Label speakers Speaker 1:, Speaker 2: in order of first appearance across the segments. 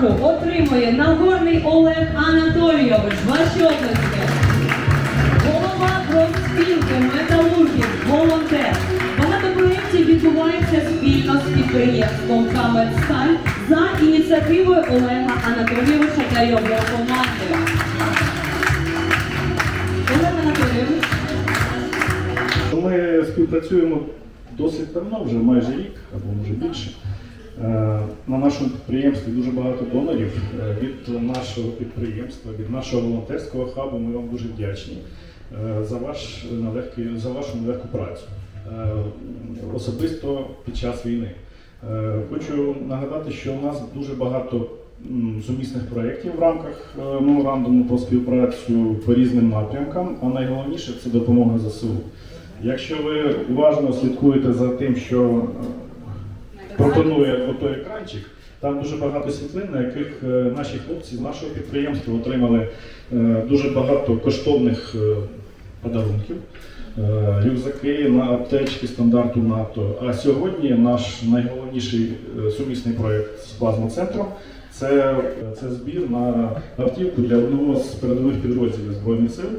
Speaker 1: відзнаку отримує Нагорний Олег Анатолійович. Ваші області. Голова профспілки металургів, волонтер. Багато проєктів відбувається спільно з підприємством Камедсталь за ініціативою Олега Анатолійовича та його команди. Олег Анатолійович.
Speaker 2: Ми співпрацюємо досить давно, вже майже рік або може більше. На нашому підприємстві дуже багато донорів. Е, Від нашого підприємства, від нашого волонтерського хабу ми вам дуже вдячні е, за, ваш нелегкий, за вашу нелегку працю, е, особисто під час війни. Хочу нагадати, що у нас дуже багато сумісних проєктів в рамках меморандуму про співпрацю по різним напрямкам, а найголовніше це допомога ЗСУ. Якщо ви уважно слідкуєте за тим, що пропонує отой екранчик, там дуже багато світлин, на яких е, наші хлопці з нашого підприємства отримали е, дуже багато коштовних е, подарунків. Рюкзаки на аптечки стандарту НАТО. А сьогодні наш найголовніший сумісний проєкт з плазмоцентром це, це збір на автівку для одного з передових підрозділів Збройних сил.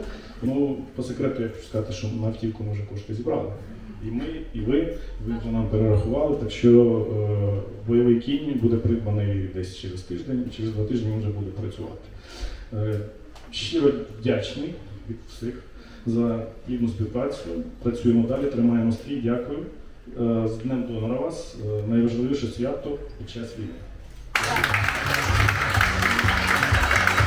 Speaker 2: Ну, по секрету я хочу сказати, що на автівку ми вже кошти зібрали. І ми, ви, ви вже нам перерахували, так що е, бойовий кінь буде придбаний десь через тиждень, через два тижні він вже буде працювати. Е, щиро вдячний від всіх за плідну співпрацю. Працюємо далі, тримаємо стрій. Дякую. Е, з Днем донора вас. Найважливіше свято під час війни.